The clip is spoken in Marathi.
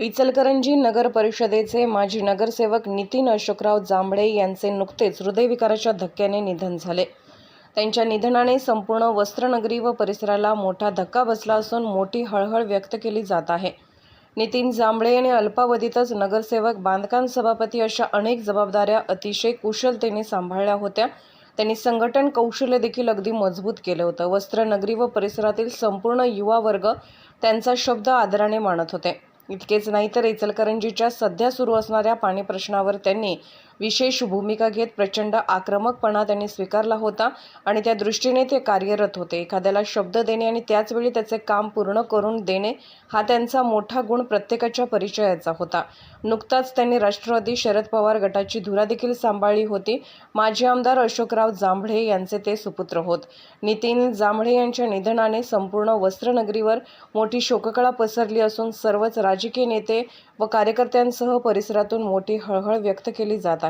इचलकरंजी नगर परिषदेचे माजी नगरसेवक नितीन अशोकराव जांभळे यांचे नुकतेच हृदयविकाराच्या धक्क्याने निधन झाले. त्यांच्या निधनाने संपूर्ण वस्त्रनगरी व परिसराला मोठा धक्का बसला असून मोठी हळहळ व्यक्त केली जात आहे. नितीन जांभळे यांनी अल्पावधीतच नगरसेवक बांधकाम सभापती अशा अनेक जबाबदाऱ्या अतिशय कुशलतेने सांभाळल्या होत्या. त्यांनी संघटन कौशल्य देखील अगदी मजबूत केलं होतं. वस्त्रनगरी व परिसरातील संपूर्ण युवा वर्ग त्यांचा शब्द आदराने मानत होते. इतकेच नाही तर इचलकरंजीच्या सध्या सुरू असणाऱ्या पाणी प्रश्नावर त्यांनी विशेष भूमिका घेत प्रचंड आक्रमकपणा त्यांनी स्वीकारला होता आणि त्या दृष्टीने ते कार्यरत होते. एखाद्याला शब्द देणे आणि त्याचवेळी त्याचे काम पूर्ण करून देणे हा त्यांचा मोठा गुण प्रत्येकाच्या परिचयाचा होता. नुकताच त्यांनी राष्ट्रवादी शरद पवार गटाची धुरा देखील सांभाळली होती. माजी आमदार अशोकराव जांभळे यांचे ते सुपुत्र होत. नितीन जांभळे यांच्या निधनाने संपूर्ण वस्त्रनगरीवर मोठी शोककळा पसरली असून सर्वच राजकीय नेते व कार्यकर्त्यांसह परिसरातून मोठी हळहळ व्यक्त केली जात आहे.